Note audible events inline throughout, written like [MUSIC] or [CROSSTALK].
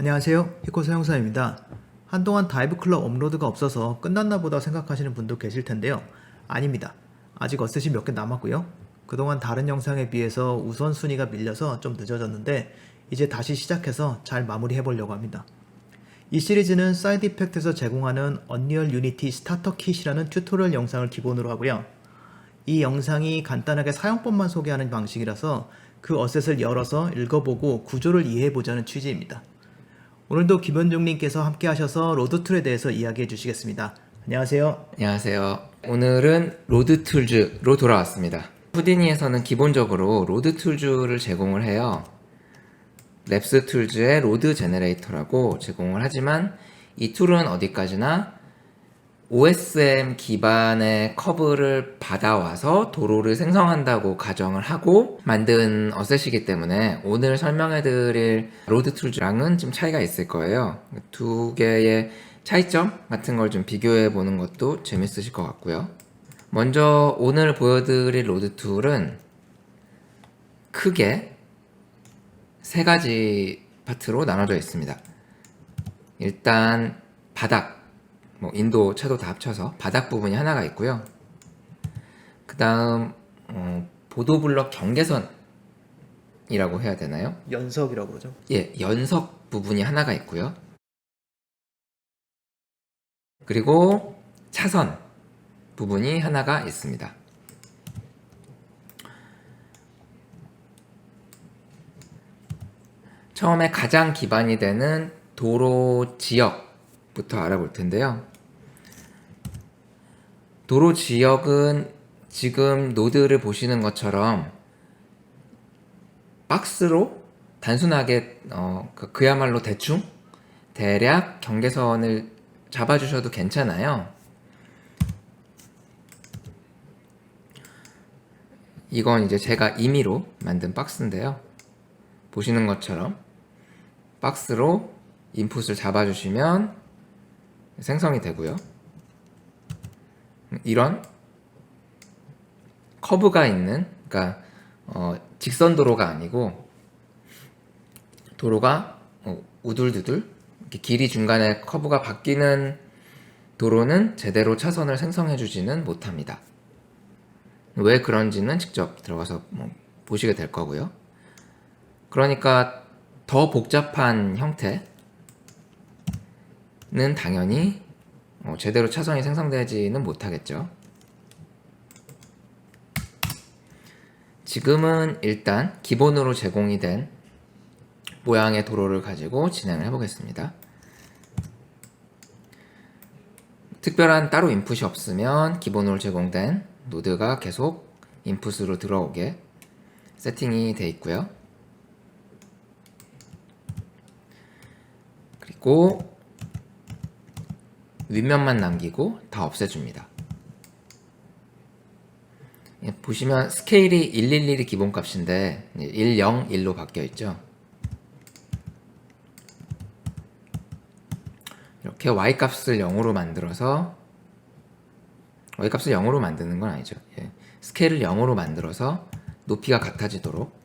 안녕하세요. 히코 서영사입니다. 한동안 다이브 클럽 업로드가 없어서 끝났나 보다 생각하시는 분도 계실 텐데요. 아닙니다. 아직 어셋이 몇개 남았고요. 그동안 다른 영상에 비해서 우선순위가 밀려서 좀 늦어졌는데 이제 다시 시작해서 잘 마무리해 보려고 합니다. 이 시리즈는 사이드 이펙트에서 제공하는 언리얼 유니티 스타터 킷이라는 튜토리얼 영상을 기본으로 하고요. 이 영상이 간단하게 사용법만 소개하는 방식이라서 그 어셋을 열어서 읽어보고 구조를 이해해보자는 취지입니다. 오늘도 김현종님께서 함께 하셔서 로드툴에 대해서 이야기해 주시겠습니다. 안녕하세요. 안녕하세요. 오늘은 로드 툴즈로 돌아왔습니다. 후디니에서는 기본적으로 로드 툴즈를 제공을 해요. 랩스 툴즈의 로드 제네레이터라고 제공을 하지만 이 툴은 어디까지나 OSM 기반의 커브를 받아와서 도로를 생성한다고 가정을 하고 만든 어셋이기 때문에 오늘 설명해드릴 로드 툴즈랑은 좀 차이가 있을 거예요. 두 개의 차이점 같은 걸 좀 비교해 보는 것도 재밌으실 것 같고요. 먼저 오늘 보여드릴 로드 툴은 크게 세 가지 파트로 나눠져 있습니다. 일단 바닥, 뭐 인도 차도 다 합쳐서 바닥 부분이 하나가 있고요. 그 다음 어, 보도블럭 경계선이라고 해야 되나요? 연석이라고 그러죠. 예, 연석 부분이 하나가 있고요. 그리고 차선 부분이 하나가 있습니다. 처음에 가장 기반이 되는 도로 지역 부터 알아볼 텐데요. 도로 지역은 지금 노드를 보시는 것처럼 박스로 단순하게 어, 그- 그야말로 대충 대략 경계선을 잡아주셔도 괜찮아요. 이건 이제 제가 임의로 만든 박스인데요. 보시는 것처럼 박스로 인풋을 잡아주시면 생성이 되고요. 이런 커브가 있는, 그러니까 어, 직선 도로가 아니고 도로가 어, 우둘두둘 길이 중간에 커브가 바뀌는 도로는 제대로 차선을 생성해주지는 못합니다. 왜 그런지는 직접 들어가서 뭐 보시게 될 거고요. 그러니까 더 복잡한 형태 는 당연히 어, 제대로 차선이 생성되지는 못하겠죠. 지금은 일단 기본으로 제공이 된 모양의 도로를 가지고 진행을 해보겠습니다. 특별한 따로 인풋이 없으면 기본으로 제공된 노드가 계속 인풋으로 들어오게 세팅이 되어 있고요. 그리고 윗면만 남기고 다 없애줍니다. 예, 보시면 스케일이 111이 기본값인데 101로 바뀌어 있죠. 이렇게 y 값을 0으로 만들어서 y 값을 0으로 만드는 건 아니죠. 예. 스케일을 0으로 만들어서 높이가 같아지도록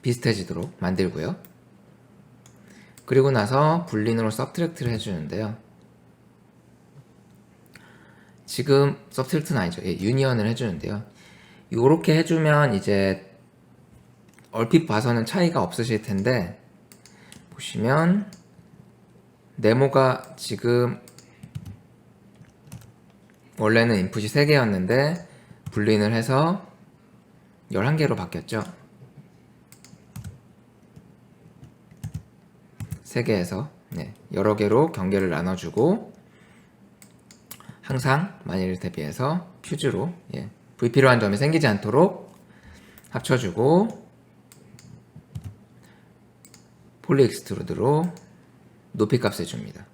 비슷해지도록 만들고요. 그리고 나서 불린으로 서브트랙트를 해주는데요. 지금 서브트랙트는 아니죠. 예, 유니언을 해주는데요. 이렇게 해주면 이제 얼핏 봐서는 차이가 없으실 텐데 보시면 네모가 지금 원래는 인풋이 3개였는데 불린을 해서 11개로 바뀌었죠. 3개에서 네, 여러 개로 경계를 나눠주고 항상 만일을 대비해서 퓨즈로 예, 불필요한 점이 생기지 않도록 합쳐주고 폴리 익스트루드로 높이 값을 줍니다.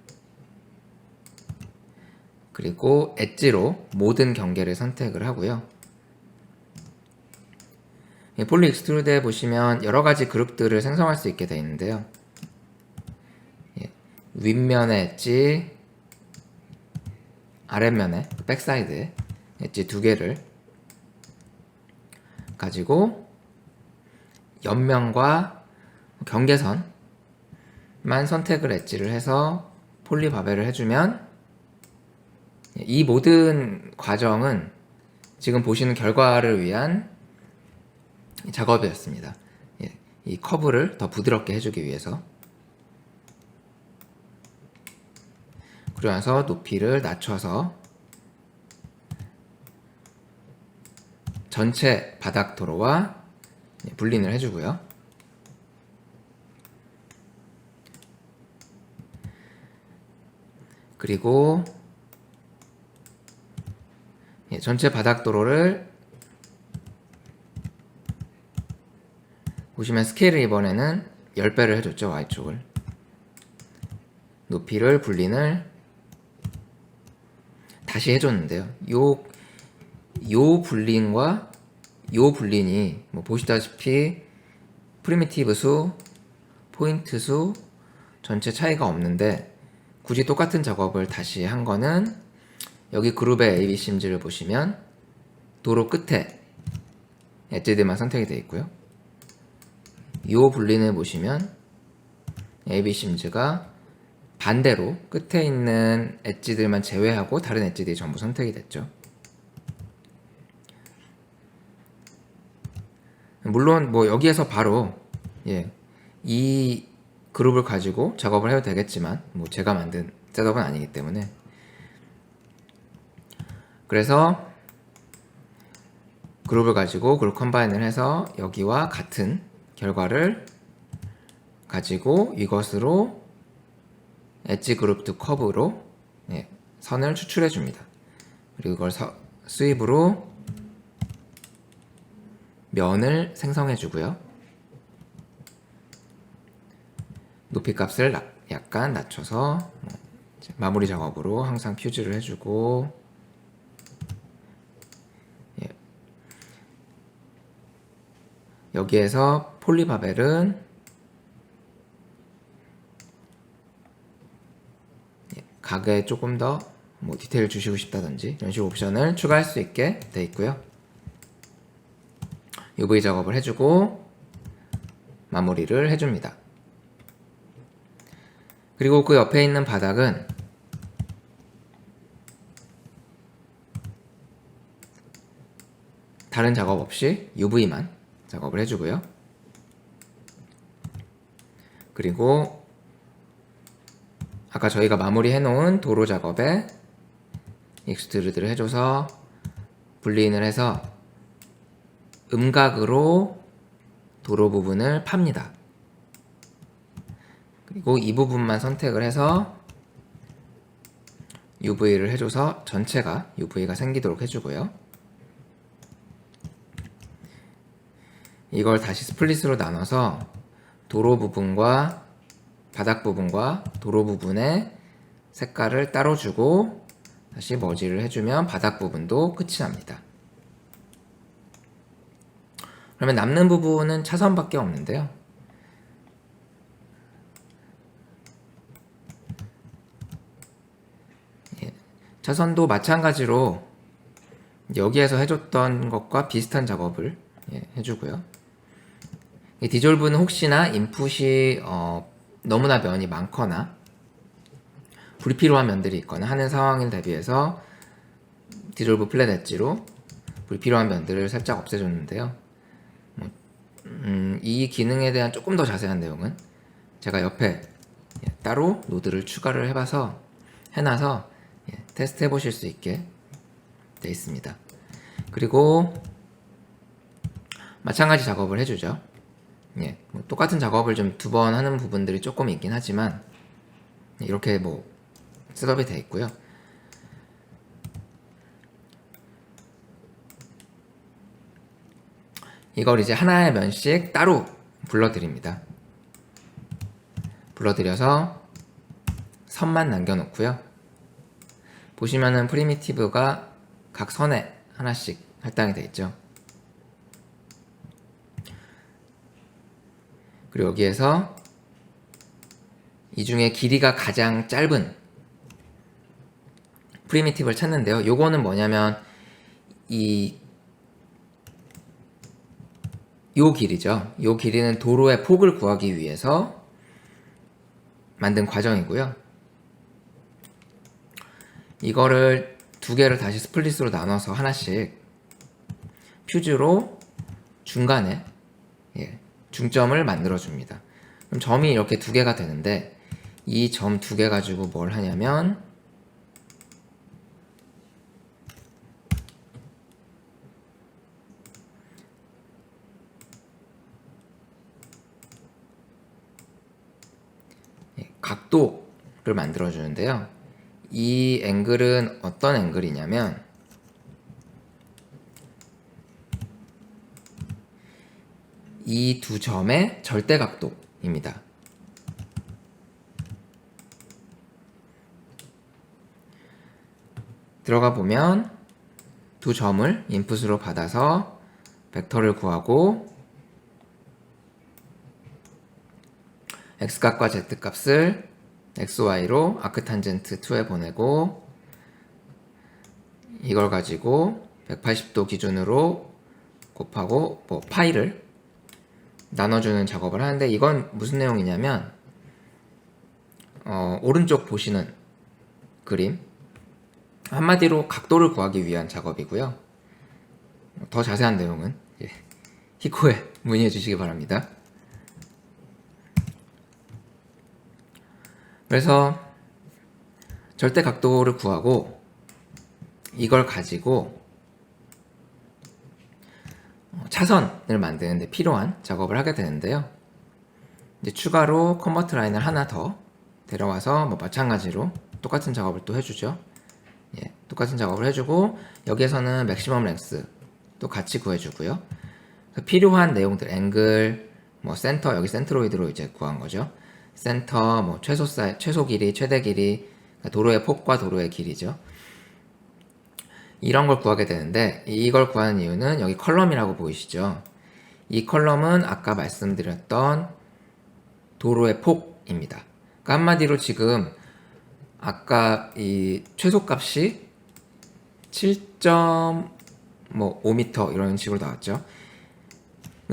그리고 엣지로 모든 경계를 선택을 하고요. 예, 폴리 익스트루드에 보시면 여러 가지 그룹들을 생성할 수 있게 되어 있는데요. 예, 윗면의 엣지, 아랫면에 백사이드에 엣지 두 개를 가지고 옆면과 경계선 만 선택을 엣지를 해서 폴리바벨을 해주면 이 모든 과정은 지금 보시는 결과를 위한 작업이었습니다. 예, 이 커브를 더 부드럽게 해주기 위해서 나서 높이를 낮춰서 전체 바닥 도로와 분린을 해주고요. 그리고 예, 전체 바닥 도로를 보시면 스케일을 이번에는 10배를 해줬죠 Y축을 높이를 분린을 다시 해줬는데요 요, 요 분린과 요 분린이 뭐 보시다시피 프리미티브 수, 포인트 수 전체 차이가 없는데 굳이 똑같은 작업을 다시 한 거는 여기 그룹의 AB 심지를 보시면 도로 끝에 엣지들만 선택이 되어 있고요. 이 분린을 보시면 AB 심즈가 반대로 끝에 있는 엣지들만 제외하고 다른 엣지들이 전부 선택이 됐죠. 물론 뭐 여기에서 바로 예, 이 그룹을 가지고 작업을 해도 되겠지만 뭐 제가 만든 셋업은 아니기 때문에 그래서 그룹을 가지고 그룹 컴바인을 해서 여기와 같은 결과를 가지고 이것으로 엣지 그룹 두 커브로 예, 선을 추출해 줍니다. 그리고 이걸 서- 수입으로 면을 생성해 주고요. 높이 값을 나- 약간 낮춰서 뭐 마무리 작업으로 항상 퓨즈를 해주고 예. 여기에서 폴리바벨은 가게에 조금 더 뭐 디테일 주시고 싶다든지 이런 식으로 옵션을 추가할 수 있게 돼 있고요. UV 작업을 해주고 마무리를 해줍니다. 그리고 그 옆에 있는 바닥은 다른 작업 없이 UV만 작업을 해주고요. 그리고 아까 저희가 마무리 해 놓은 도로 작업에 익스트루드를 해줘서 분리인을 해서 음각으로 도로 부분을 팝니다. 그리고 이 부분만 선택을 해서 UV를 해줘서 전체가 UV가 생기도록 해주고요. 이걸 다시 스플릿으로 나눠서 도로 부분과 바닥 부분과 도로 부분의 색깔을 따로 주고 다시 머지를 해주면 바닥 부분도 끝이 납니다. 그러면 남는 부분은 차선밖에 없는데요. 예, 차선도 마찬가지로 여기에서 해줬던 것과 비슷한 작업을 예, 해주고요. 이 디졸브는 혹시나 인풋이 어, 너무나 면이 많거나 불필요한 면들이 있거나 하는 상황을 대비해서 디졸브 플랫 엣지로 불필요한 면들을 살짝 없애줬는데요. 뭐, 음, 이 기능에 대한 조금 더 자세한 내용은 제가 옆에 예, 따로 노드를 추가를 해봐서 해놔서 예, 테스트 해보실 수 있게 돼 있습니다. 그리고 마찬가지 작업을 해주죠. 예, 뭐 똑같은 작업을 좀 두 번 하는 부분들이 조금 있긴 하지만 이렇게 뭐 셋업이 돼 있고요. 이걸 이제 하나의 면씩 따로 불러드립니다. 불러드려서 선만 남겨놓고요. 보시면은 프리미티브가 각 선에 하나씩 할당이 되어 있죠. 그리고 여기에서 이 중에 길이가 가장 짧은 프리미티브를 찾는데요. 요거는 뭐냐면 이 요 길이죠. 요 길이는 도로의 폭을 구하기 위해서 만든 과정이고요. 이거를 두 개를 다시 스플릿으로 나눠서 하나씩 퓨즈로 중간에 예, 중점을 만들어 줍니다. 그럼 점이 이렇게 두 개가 되는데 이 점 두 개 가지고 뭘 하냐면 예, 각도를 만들어 주는데요. 이 앵글은 어떤 앵글이냐면 이 두 점의 절대 각도입니다. 들어가 보면 두 점을 인풋으로 받아서 벡터를 구하고 x값과 z값을 xy로 아크탄젠트 2에 보내고 이걸 가지고 180도 기준으로 곱하고 뭐 파이를 나눠주는 작업을 하는데 이건 무슨 내용이냐면 어, 오른쪽 보시는 그림 한마디로 각도를 구하기 위한 작업이고요. 더 자세한 내용은 예, 히코에 문의해 주시기 바랍니다. 그래서 절대 각도를 구하고 이걸 가지고 어, 차선을 만드는데 필요한 작업을 하게 되는데요. 이제 추가로 컨버트 라인을 하나 더 데려와서 뭐 마찬가지로 똑같은 작업을 또 해주죠. 예, 똑같은 작업을 해주고 여기에서는 맥시멈 랭스 또 같이 구해주고요. 필요한 내용들 앵글, 뭐 센터 여기 센트로이드로 이제 구한 거죠. 센터, 뭐 최소 사이, 최소 길이, 최대 길이, 그러니까 도로의 폭과 도로의 길이죠. 이런 걸 구하게 되는데 이걸 구하는 이유는 여기 컬럼이라고 보이시죠? 이 컬럼은 아까 말씀드렸던 도로의 폭입니다. 그러니까 한마디로 지금 아까 이 최소값이 7.5m 이런 식으로 나왔죠.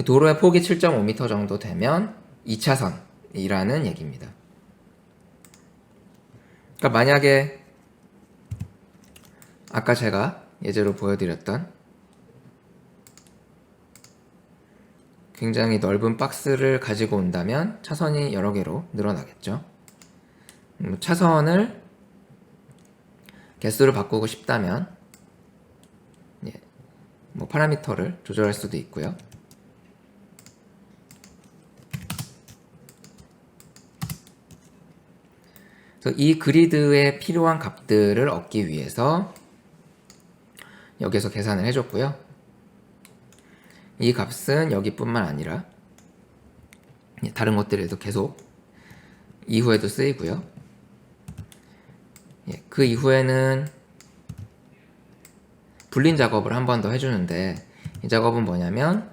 도로의 폭이 7.5m 정도 되면 2차선이라는 얘기입니다. 그러니까 만약에 아까 제가 예제로 보여드렸던 굉장히 넓은 박스를 가지고 온다면 차선이 여러 개로 늘어나겠죠. 음, 차선을 개수를 바꾸고 싶다면 예, 뭐 파라미터를 조절할 수도 있고요. 이 그리드에 필요한 값들을 얻기 위해서 여기서 계산을 해줬고요. 이 값은 여기뿐만 아니라 예, 다른 것들에도 계속 이후에도 쓰이고요. 예, 그 이후에는 불린 작업을 한 번 더 해주는데 이 작업은 뭐냐면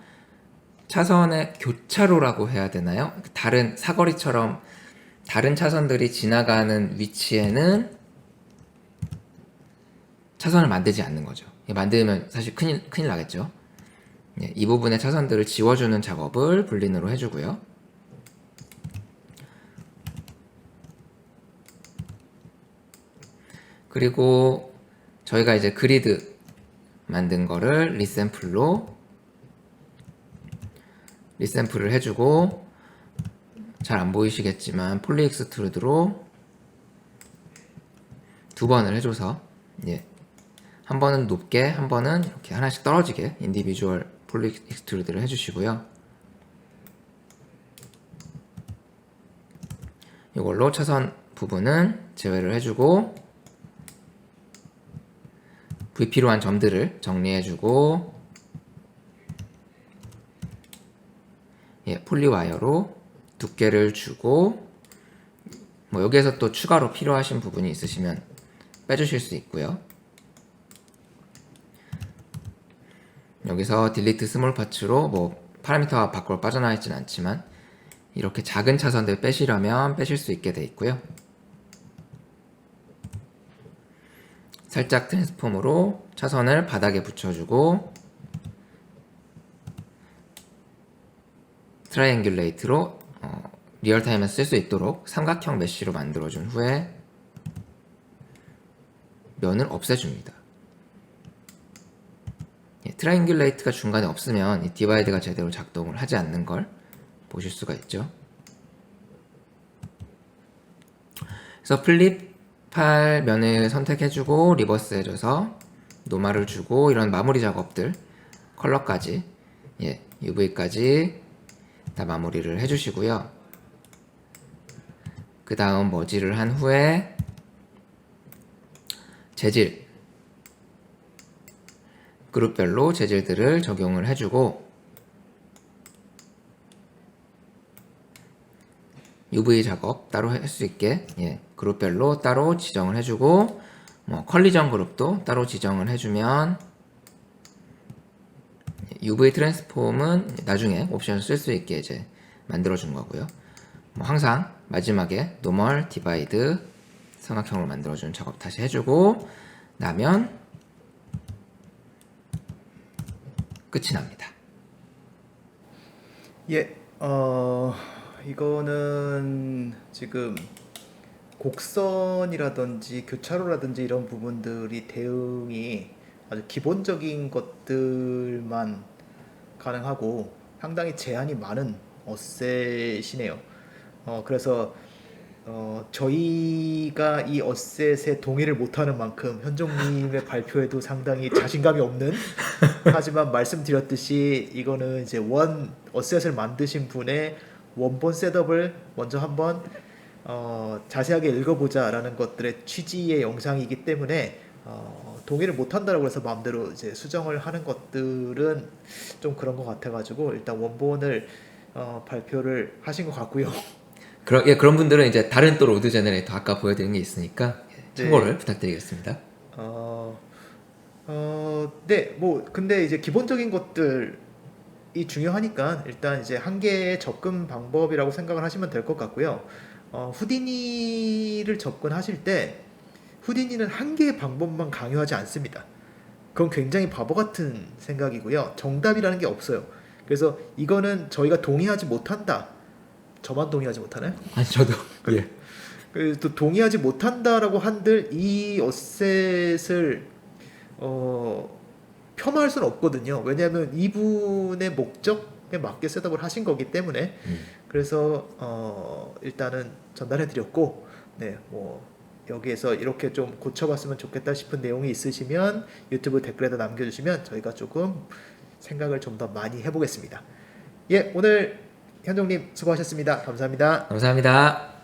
차선의 교차로라고 해야 되나요? 다른 사거리처럼 다른 차선들이 지나가는 위치에는 차선을 만들지 않는 거죠. 예, 만들면 사실 큰일, 큰일 나겠죠. 예, 이 부분의 차선들을 지워주는 작업을 불린으로 해주고요. 그리고 저희가 이제 그리드 만든 거를 리샘플로 리샘플을 해주고 잘 안 보이시겠지만 폴리 익스트루드로 두 번을 해줘서 예. 한 번은 높게 한 번은 이렇게 하나씩 떨어지게 인디비주얼 폴리 익스트루드를 해주시고요. 이걸로 차선 부분은 제외를 해주고 불필요한 점들을 정리해주고 예, 폴리와이어로 두께를 주고 뭐 여기에서 또 추가로 필요하신 부분이 있으시면 빼주실 수 있고요. 여기서 딜리트 스몰 파츠로 뭐 파라미터가 밖으로 빠져나와 있진 않지만 이렇게 작은 차선들 빼시려면 빼실 수 있게 돼 있고요. 살짝 트랜스폼으로 차선을 바닥에 붙여주고 트라이앵귤레이트로 어, 리얼타임에서 쓸수 있도록 삼각형 메쉬로 만들어준 후에 면을 없애줍니다. 예, 트라이앵귤레이트가 중간에 없으면 이 디바이드가 제대로 작동을 하지 않는 걸 보실 수가 있죠. 그래서 플립할 면을 선택해주고 리버스 해줘서 노마를 주고 이런 마무리 작업들 컬러까지 예, UV까지 다 마무리를 해주시고요. 그 다음 머지를 한 후에 재질 그룹별로 재질들을 적용을 해주고 UV 작업 따로 할 수 있게 예, 그룹별로 따로 지정을 해주고 뭐 컬리전 그룹도 따로 지정을 해주면 UV 트랜스폼은 나중에 옵션을 쓸 수 있게 이제 만들어 준 거고요. 뭐 항상 마지막에 노멀 디바이드 삼각형으로 만들어 준 작업 다시 해주고 나면 끝이 납니다. 예, 어, 이거는 지금 곡선이라든지 교차로라든지 이런 부분들이 대응이 아주 기본적인 것들만 가능하고 상당히 제한이 많은 어셋이네요. 어, 그래서 어, 저희가 이 어셋에 동의를 못하는 만큼 현종님의 발표에도 상당히 자신감이 없는 하지만 말씀드렸듯이 이거는 이제 원 어셋을 만드신 분의 원본 셋업을 먼저 한번 어, 자세하게 읽어보자라는 것들의 취지의 영상이기 때문에 어, 동의를 못한다라고 해서 마음대로 이제 수정을 하는 것들은 좀 그런 것 같아가지고 일단 원본을 어, 발표를 하신 것 같고요. 그런 예, 그런 분들은 이제 다른 또 로드 제너레이터 아까 보여드린 게 있으니까 참고를 부탁드리겠습니다. 어, 어, 네, 뭐 근데 이제 기본적인 것들이 중요하니까 일단 이제 한 개의 접근 방법이라고 생각을 하시면 될 것 같고요. 어, 후디니를 접근하실 때 후디니는 한 개의 방법만 강요하지 않습니다. 그건 굉장히 바보 같은 생각이고요. 정답이라는 게 없어요. 그래서 이거는 저희가 동의하지 못한다. 저만 동의하지 못하나요? 아니 저도 [LAUGHS] 예. 그또 동의하지 못한다라고 한들 이 어셋을 어 폄하할 수는 없거든요. 왜냐하면 이분의 목적에 맞게 셋업을 하신 거기 때문에 음. 그래서 어 일단은 전달해 드렸고 네 뭐 여기에서 이렇게 좀 고쳐봤으면 좋겠다 싶은 내용이 있으시면 유튜브 댓글에다 남겨주시면 저희가 조금 생각을 좀 더 많이 해보겠습니다. 예 오늘 현종님 수고하셨습니다. 감사합니다. 감사합니다.